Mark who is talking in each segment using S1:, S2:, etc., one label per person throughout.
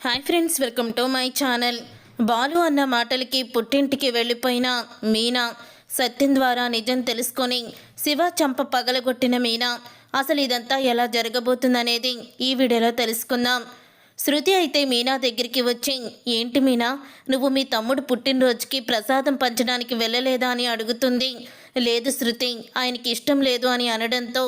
S1: Hi friends welcome to my channel. Balu అన్న మాటలకి పుట్టింటికి వెళ్ళిపోయిన మీనా సత్యం ద్వారా నిజం తెలుసుకొని శివ చంప పగలగొట్టిన మీనా అసలు ఇదంతా ఎలా జరగబోతుందనేది ఈ వీడియోలో తెలుసుకుందాం. శృతి అయితే మీనా దగ్గరికి వచ్చి ఏంటి మీనా నువ్వు మీ తమ్ముడు పుట్టినరోజుకి ప్రసాదం పంచడానికి వెళ్ళలేదా? అని అడుగుతుంది. లేదు శృతి ఆయనకి ఇష్టం లేదు అని అనడంతో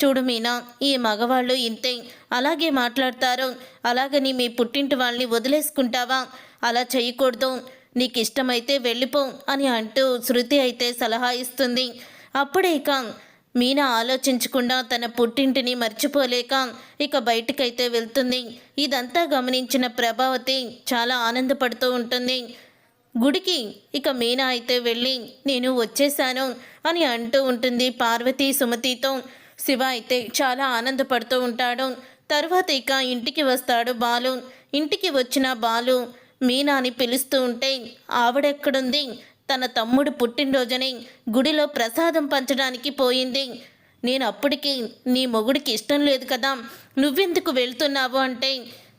S1: చూడు మీనా ఈ మగవాళ్ళు ఇంతే. అలాగే మాట్లాడతారు. అలాగని మీ పుట్టింటి వాళ్ళని వదిలేసుకుంటావా? అలా చేయకూడదు. నీకు ఇష్టమైతే వెళ్ళిపో అని అంటూ శృతి అయితే సలహా ఇస్తుంది. అప్పుడే ఇక మీనా ఆలోచించకుండా తన పుట్టింటిని మర్చిపోలేక ఇక బయటికైతే వెళ్తుంది. ఇదంతా గమనించిన ప్రభావతి చాలా ఆనందపడుతూ ఉంటుంది. గుడికి ఇక మీనా అయితే వెళ్ళి నేను వచ్చేసాను అని అంటూ ఉంటుంది పార్వతి సుమతితో. శివ అయితే చాలా ఆనందపడుతూ ఉంటాడు. తర్వాత ఇక ఇంటికి వస్తాడు బాలు. ఇంటికి వచ్చిన బాలు మీనాని పిలుస్తూ ఉంటే ఆవిడెక్కడుంది? తన తమ్ముడు పుట్టినరోజుని గుడిలో ప్రసాదం పంచడానికి పోయింది. నేను అప్పటికి నీ మొగుడికి ఇష్టం లేదు కదా. నువ్వెందుకు వెళ్తున్నావు అంటే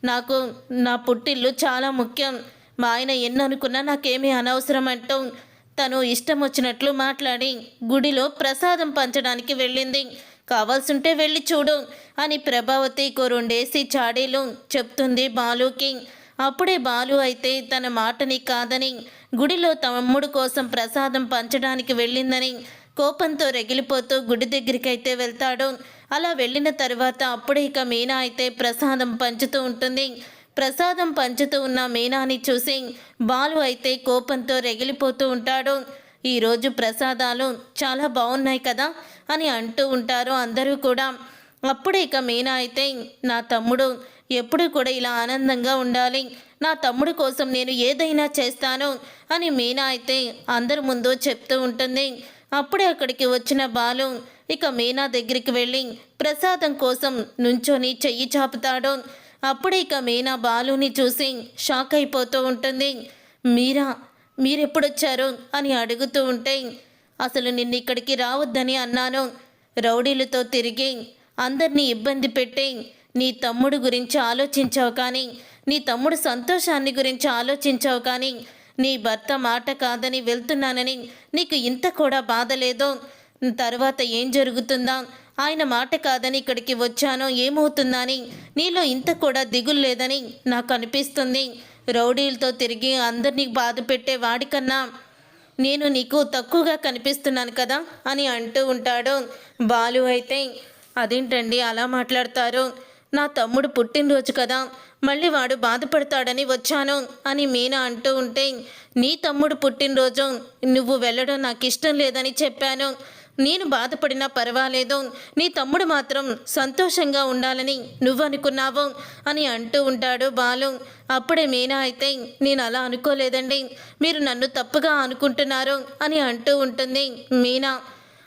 S1: నాకు నా పుట్టిల్లు చాలా ముఖ్యం. మా ఆయన ఎన్ననుకున్నా నాకేమీ అనవసరం అంటూ తను ఇష్టం వచ్చినట్లు మాట్లాడి గుడిలో ప్రసాదం పంచడానికి వెళ్ళింది. కావాల్సుంటే వెళ్ళి చూడు అని ప్రభావతి రెండేసి చాడీలు చెప్తుంది బాలుకి. అప్పుడే బాలు అయితే తన మాటని కాదని గుడిలో తమ్ముడు కోసం ప్రసాదం పంచడానికి వెళ్ళిందని కోపంతో రగిలిపోతూ గుడి దగ్గరికి అయితే వెళ్తాడు. అలా వెళ్ళిన తర్వాత అప్పుడే ఇక మీనా అయితే ప్రసాదం పంచుతూ ఉంటుంది. ప్రసాదం పంచుతూ ఉన్న మీనాని చూసి బాలు అయితే కోపంతో రగిలిపోతూ ఉంటాడు. ఈరోజు ప్రసాదాలు చాలా బాగున్నాయి కదా అని అంటూ ఉంటారు. అందరూ కూడా అప్పుడే ఇక మీనా అయితే నా తమ్ముడు ఎప్పుడు కూడా ఇలా ఆనందంగా ఉండాలి. నా తమ్ముడు కోసం నేను ఏదైనా చేస్తాను అని మీనా అయితే అందరి ముందు చెప్తూ ఉంటుంది. అప్పుడే అక్కడికి వచ్చిన బాలు ఇక మీనా దగ్గరికి వెళ్ళి ప్రసాదం కోసం నుంచొని చెయ్యి చాపుతాడు. అప్పుడే ఇక మీనా బాలుని చూసి షాక్ అయిపోతూ ఉంటుంది. మీరా మీరెప్పుడొచ్చారు? అని అడుగుతూ ఉంటే అసలు నిన్ను ఇక్కడికి రావద్దని అన్నాను. రౌడీలతో తిరిగి అందరినీ ఇబ్బంది పెట్టి నీ తమ్ముడు గురించి ఆలోచించావు కానీ నీ తమ్ముడు సంతోషాన్ని గురించి ఆలోచించావు కానీ నీ భర్త మాట కాదని వెళ్తున్నానని నీకు ఇంత కూడా బాధ లేదో. తర్వాత ఏం జరుగుతుందా? ఆయన మాట కాదని ఇక్కడికి వచ్చానో ఏమవుతుందని నీలో ఇంత కూడా దిగులు లేదని నాకు అనిపిస్తుంది. రౌడీలతో తిరిగి అందరినీ బాధ పెట్టే వాడికన్నా నేను నీకు తక్కువగా కనిపిస్తున్నాను కదా అని అంటూ ఉంటాడు. బాలు అయితే అదేంటండి అలా మాట్లాడతారు? నా తమ్ముడు పుట్టినరోజు కదా మళ్ళీ వాడు బాధపడతాడని వచ్చాను అని మీనా అంటూ ఉంటే నీ తమ్ముడు పుట్టినరోజు నువ్వు వెళ్ళడం నాకు ఇష్టం లేదని చెప్పాను. నేను బాధపడినా పర్వాలేదు. నీ తమ్ముడు మాత్రం సంతోషంగా ఉండాలని నువ్వు అనుకున్నావు అని అంటూ ఉంటాడు బాలు. అప్పుడే మీనా అయితే నేను అలా అనుకోలేదండి. మీరు నన్ను తప్పుగా అనుకుంటున్నారు అని అంటూ ఉంటుంది మీనా.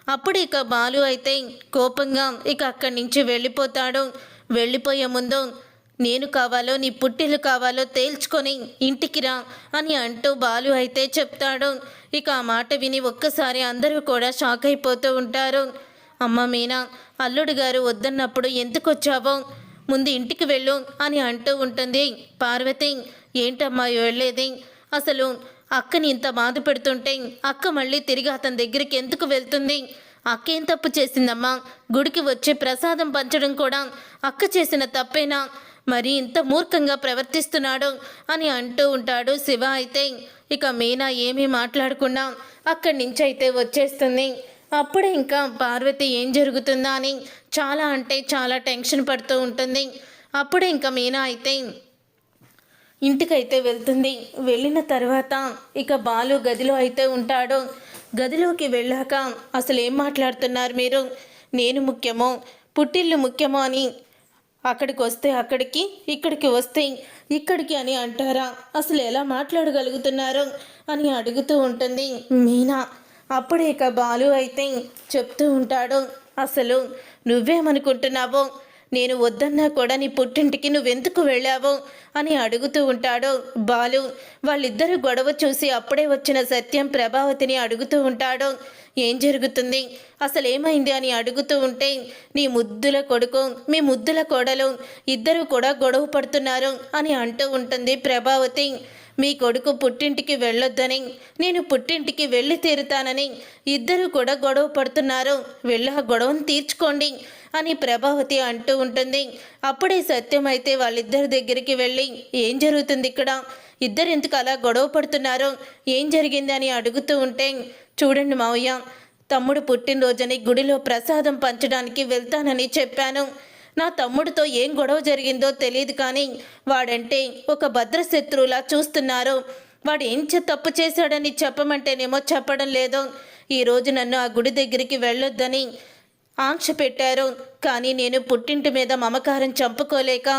S1: అప్పుడు ఇక బాలు అయితే కోపంగా ఇక అక్కడి నుంచి వెళ్ళిపోతాడు. వెళ్ళిపోయే ముందు నేను కావాలో నీ పుట్టిల్లు కావాలో తేల్చుకొని ఇంటికి రా అని అంటూ బాలు అయితే చెప్తాడు. ఇక ఆ మాట విని ఒక్కసారి అందరూ కూడా షాక్ అయిపోతూ ఉంటారు. అమ్మ మీనా అల్లుడు గారు వద్దన్నప్పుడు ఎందుకు వచ్చావో ముందు ఇంటికి వెళ్ళు అని అంటూ ఉంటుంది. పార్వతి ఏంటమ్మా వెళ్ళేది? అసలు అక్కని ఇంత బాధ పెడుతుంటే అక్క మళ్ళీ తిరిగి అతని దగ్గరికి ఎందుకు వెళ్తుంది? అక్క ఏం తప్పు చేసిందమ్మా? గుడికి వచ్చి ప్రసాదం పంచడం కూడా అక్క చేసిన తప్పేనా? మరి ఇంత మూర్ఖంగా ప్రవర్తిస్తున్నాడు అని అంటూ ఉంటాడు శివ అయితే ఇక మీనా ఏమీ మాట్లాడకుండా అక్కడి నుంచి అయితే వచ్చేస్తుంది. అప్పుడే ఇంకా పార్వతి ఏం జరుగుతుందా అని చాలా అంటే చాలా టెన్షన్ పడుతూ ఉంటుంది. అప్పుడే ఇంకా మీనా అయితే ఇంటికైతే వెళ్తుంది. వెళ్ళిన తర్వాత ఇక బాలు గదిలో అయితే ఉంటాడు. గదిలోకి వెళ్ళాక అసలు ఏం మాట్లాడుతున్నారు మీరు? నేను ముఖ్యమో? పుట్టిల్లు ముఖ్యమో అని అక్కడికి వస్తే అక్కడికి ఇక్కడికి వస్తే ఇక్కడికి అని అంటారా? అసలు ఎలా మాట్లాడగలుగుతున్నారు అని అడుగుతూ ఉంటుంది మీనా. అప్పుడే ఇక బాలు అయితే చెప్తూ ఉంటాడు అసలు నువ్వేమనుకుంటున్నావో? నేను వద్దన్నా కూడా నీ పుట్టింటికి నువ్వెందుకు వెళ్ళావు? అని అడుగుతూ ఉంటాడు బాలు. వాళ్ళిద్దరు గొడవ చూసి అప్పుడే వచ్చిన సత్యం ప్రభావతిని అడుగుతూ ఉంటాడు. ఏం జరుగుతుంది? అసలు ఏమైంది అని అడుగుతూ ఉంటే నీ ముద్దుల కొడుకు మీ ముద్దుల కోడలు ఇద్దరు కూడా గొడవ పడుతున్నారు అని అంటూ ఉంటుంది ప్రభావతి. మీ కొడుకు పుట్టింటికి వెళ్ళొద్దని నేను పుట్టింటికి వెళ్ళి తీరుతానని ఇద్దరు కూడా గొడవ పడుతున్నారు. వెళ్ళి ఆ గొడవను తీర్చుకోండి అని ప్రభావతి అంటూ ఉంటుంది. అప్పుడే సత్యం అయితే వాళ్ళిద్దరి దగ్గరికి వెళ్ళి ఏం జరుగుతుంది ఇక్కడ? ఇద్దరు ఎందుకు అలా గొడవ పడుతున్నారు? ఏం జరిగింది? అని అడుగుతూ ఉంటే చూడండి మావయ్య తమ్ముడు పుట్టినరోజని గుడిలో ప్రసాదం పంచడానికి వెళ్తానని చెప్పాను. నా తమ్ముడితో ఏం గొడవ జరిగిందో తెలియదు కానీ వాడంటే ఒక భద్రశత్రువులా చూస్తున్నారు. వాడు ఏం తప్పు చేశాడని చెప్పమంటేనేమో చెప్పడం లేదు. ఈరోజు నన్ను ఆ గుడి దగ్గరికి వెళ్ళొద్దని ఆంక్ష పెట్టారు. కానీ నేను పుట్టింటి మీద మమకారం చంపుకోలేక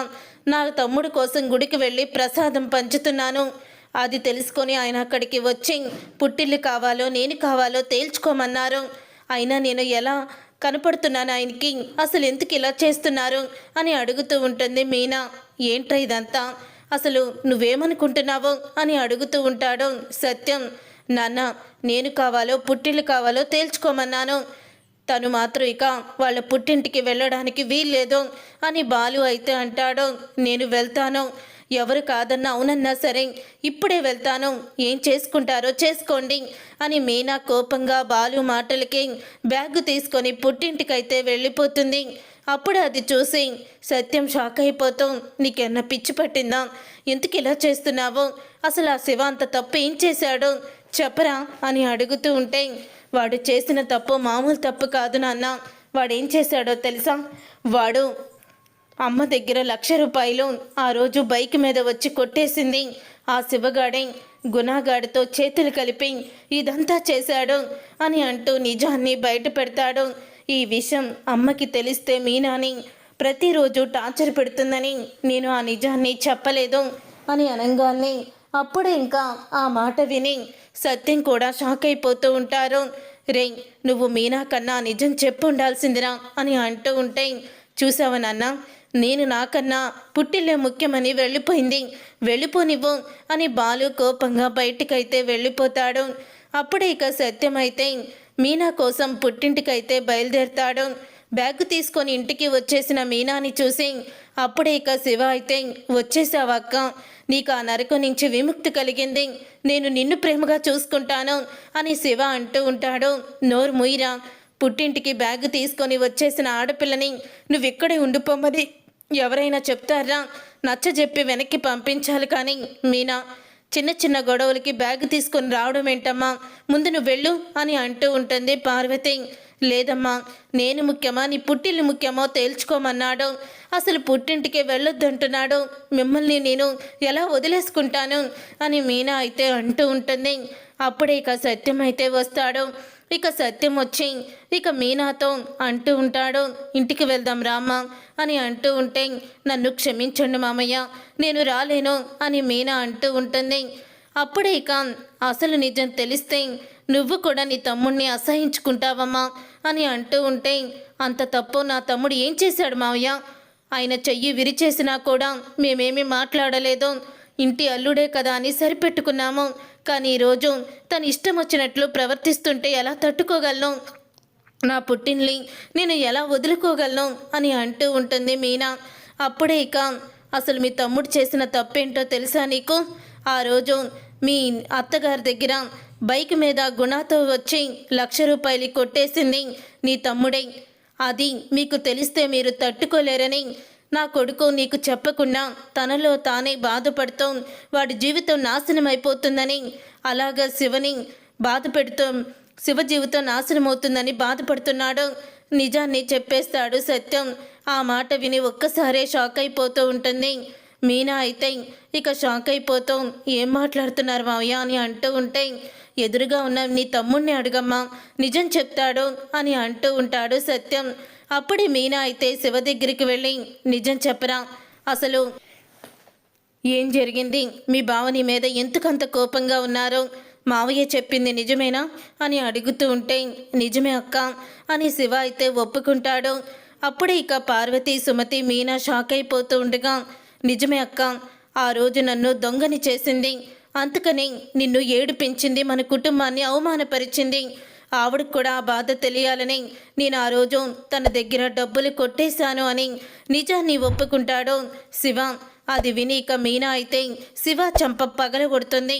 S1: నా తమ్ముడు కోసం గుడికి వెళ్ళి ప్రసాదం పంచుతున్నాను. అది తెలుసుకొని ఆయన అక్కడికి వచ్చి పుట్టిల్లు కావాలో నేను కావాలో తేల్చుకోమన్నారు. అయినా నేను ఎలా కనపడుతున్నాను ఆయనకి. అసలు ఎందుకు ఇలా చేస్తున్నారు? అని అడుగుతూ ఉంటుంది మీనా. ఏంట్రా ఇదంతా? అసలు నువ్వేమనుకుంటున్నావు? అని అడుగుతూ ఉంటాడు సత్యం. నాన్న నేను కావాలో పుట్టిల్లు కావాలో తేల్చుకోమన్నాను. తను మాత్రం ఇక వాళ్ళ పుట్టింటికి వెళ్ళడానికి వీల్లేదు అని బాలు అయితే అంటాడు. నేను వెళ్తాను. ఎవరు కాదన్నా అవునన్నా సరే ఇప్పుడే వెళ్తాను. ఏం చేసుకుంటారో చేసుకోండి అని మీనా కోపంగా బాలు మాటలకి బ్యాగ్ తీసుకొని పుట్టింటికైతే వెళ్ళిపోతుంది. అప్పుడు అది చూసి సత్యం షాక్ అయిపోతాం నీకెన్న పిచ్చి పట్టిందా? ఎందుకు ఇలా చేస్తున్నావు? అసలు ఆ శివ అంత తప్పు ఏం చేశాడు? చెప్పరా అని అడుగుతూ ఉంటే వాడు చేసిన తప్పు మామూలు తప్పు కాదు నాన్న. వాడేం చేశాడో తెలుసా? వాడు అమ్మ దగ్గర లక్ష రూపాయలు ఆ రోజు బైక్ మీద వచ్చి కొట్టేసింది. ఆ శివగాడే గుణాగాడితో చేతులు కలిపి ఇదంతా చేశాడు అని అంటూ నిజాన్ని బయట పెడతాడు. ఈ విషయం అమ్మకి తెలిస్తే మీనాని ప్రతిరోజు టార్చర్ పెడుతుందని నేను ఆ నిజాన్ని చెప్పలేదు అని అనగానే అప్పుడు ఇంకా ఆ మాట విని సత్యం కూడా షాక్ అయిపోతూ ఉంటారు. రే నువ్వు మీనా కన్నా నిజం చెప్పు ఉండాల్సిందిరా అని అంటూ ఉంటే చూసావా నేను నాకన్నా పుట్టిల్లే ముఖ్యమని వెళ్ళిపోయింది. వెళ్ళిపోనివ్వు అని బాలు కోపంగా బయటికైతే వెళ్ళిపోతాడు. అప్పుడే ఇక సత్యమైతే మీనా కోసం పుట్టింటికైతే బయలుదేరుతాడు. బ్యాగ్ తీసుకొని ఇంటికి వచ్చేసిన మీనాని చూసి అప్పుడే ఇక శివ అయితే వచ్చేసావక్క నీకు ఆ నరకం నుంచి విముక్తి కలిగింది. నేను నిన్ను ప్రేమగా చూసుకుంటాను అని శివ అంటూ ఉంటాడు. నోరు ముయిరా. పుట్టింటికి బ్యాగ్ తీసుకొని వచ్చేసిన ఆడపిల్లని నువ్వు ఇక్కడే ఉండిపోమని ఎవరైనా చెప్తారా? నచ్చ చెప్పి వెనక్కి పంపించాలి కానీ మీనా చిన్న చిన్న గొడవలకి బ్యాగ్ తీసుకొని రావడం ఏంటమ్మా? ముందు నువ్వు వెళ్ళు అని అంటూ ఉంటుంది పార్వతి. లేదమ్మా నేను ముఖ్యమా? నీ పుట్టిల్లు ముఖ్యమో తేల్చుకోమన్నాడు. అసలు పుట్టింటికి వెళ్ళొద్దంటున్నాడు. మిమ్మల్ని నేను ఎలా వదిలేసుకుంటాను? అని మీనా అయితే అంటూ ఉంటుంది. అప్పుడే ఇక సత్యం అయితే వస్తాడు. ఇక సత్యం వచ్చి ఇక మీనాతో అంటూ ఉంటాడు ఇంటికి వెళ్దాం రామ్మా అని అంటూ ఉంటే నన్ను క్షమించండి మామయ్య నేను రాలేను అని మీనా అంటూ ఉంటుంది. అప్పుడే ఇక అసలు నిజం తెలిస్తే నువ్వు కూడా నీ తమ్ముడిని అసహించుకుంటావమ్మా అని అంటూ ఉంటే అంత తప్పు నా తమ్ముడు ఏం చేశాడు మావయ్య ఆయన చెయ్యి విరిచేసినా కూడా మేమేమీ మాట్లాడలేదు ఇంటి అల్లుడే కదా అని సరిపెట్టుకున్నాము. కానీ ఈరోజు తను ఇష్టం వచ్చినట్లు ప్రవర్తిస్తుంటే ఎలా తట్టుకోగలను? నా పుట్టినలి నేను ఎలా వదులుకోగలను? అని అంటూ ఉంటుంది మీనా. అప్పుడే ఇక అసలు మీ తమ్ముడు చేసిన తప్పేంటో తెలుసా నీకు? ఆ రోజు మీ అత్తగారి దగ్గర బైక్ మీద గుణాతో వచ్చి లక్ష రూపాయలు కొట్టేసింది నీ తమ్ముడే. అది మీకు తెలిస్తే మీరు తట్టుకోలేరని నా కొడుకు నీకు చెప్పకుండా తనలో తానే బాధపడుతూ. వాడి జీవితం నాశనం అయిపోతుందని అలాగా శివని బాధ పెడుతూ శివ జీవితం నాశనం అవుతుందని బాధపడుతున్నాడు. నిజాన్ని చెప్పేస్తాడు సత్యం. ఆ మాట విని ఒక్కసారే షాక్ అయిపోతూ ఉంటుంది. మీనా అయితే ఇక షాక్ అయిపోతూ ఏం మాట్లాడుతున్నారు మావయ్య అని అంటూ ఉంటే ఎదురుగా ఉన్న నీ తమ్ముణ్ణి అడుగమ్మా. నిజం చెప్తాడు అని అంటూ ఉంటాడు సత్యం. అప్పుడే మీనా అయితే శివ దగ్గరికి వెళ్ళి నిజం చెప్పరా? అసలు ఏం జరిగింది? మీ భావని మీద ఎందుకంత కోపంగా ఉన్నారో? మావయ్య చెప్పింది నిజమేనా? అని అడుగుతూ ఉంటే నిజమే అక్క అని శివ అయితే ఒప్పుకుంటాడు. అప్పుడే ఇక పార్వతి సుమతి మీనా షాక్ అయిపోతూ ఉండగా నిజమే అక్క ఆ రోజు నన్ను దొంగని చేసింది. అందుకని నిన్ను ఏడిపించింది మన కుటుంబాన్ని అవమానపరిచింది. ఆవిడకు కూడా ఆ బాధ తెలియాలని నేను ఆ రోజు తన దగ్గర డబ్బులు కొట్టేశాను అని నిజాన్ని ఒప్పుకుంటాడు శివ. అది విని ఇక మీనా అయితే శివ చంప పగలగొడుతుంది.